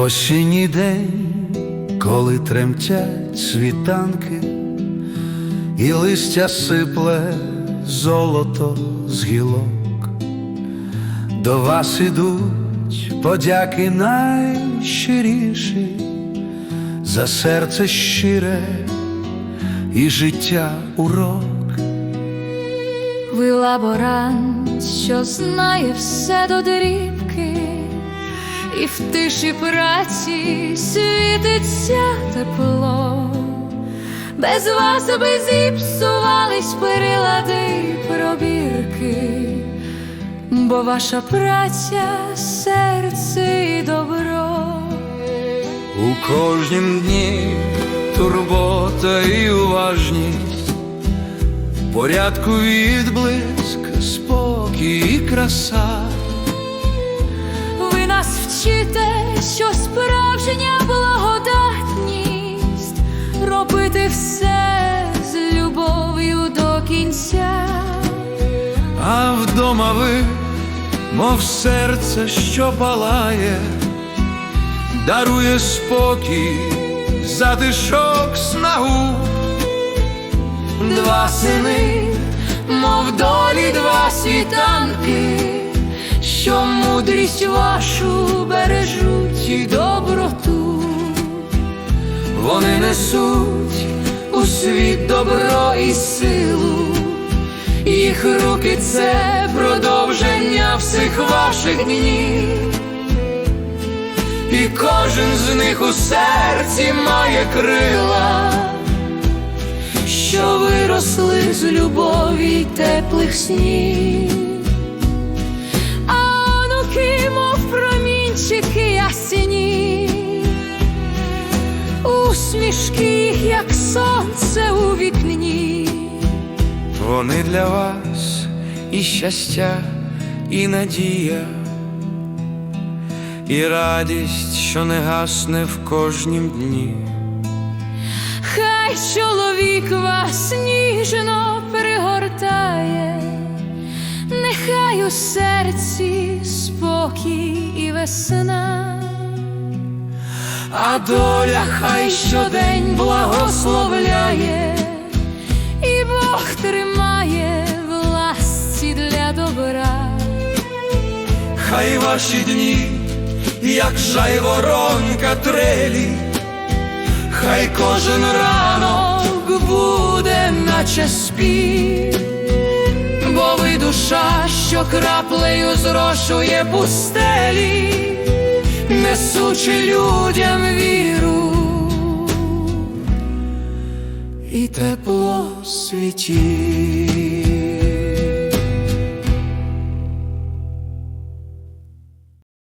Осінній день, коли тремтять світанки, і листя сипле золото з гілок, до вас ідуть подяки найщиріші за серце щире і життя урок. Ви лаборант, що знає все до дрібки, і в тиші праці світиться тепло. Без вас би зіпсувались прилади й пробірки, бо ваша праця серце і добро. У кожнім дні турбота і уважність, порядку відблиск, спокій і краса. Нас вчите, що справжня благодатність робити все з любов'ю до кінця. А вдома ви, мов серце, що палає, дарує спокій, затишок снагу. Два сини, мов долі, два світанки, мудрість вашу бережуть і доброту. Вони несуть у світ добро і силу, їх руки це продовження всіх ваших днів, і кожен з них у серці має крила. що виросли з любові й теплих снів. Як сонце у вікні. Вони для вас і щастя, і надія, і радість, що не гасне в кожнім дні. Хай чоловік вас ніжно пригортає, нехай у серці спокій і весна. А доля хай щодень благословляє, і Бог тримає в ласці для добра. хай ваші дні, як жайворонка трелі, хай кожен ранок буде, наче спів, Бо ви душа, що краплею зрошує пустелі, ne suči ljudem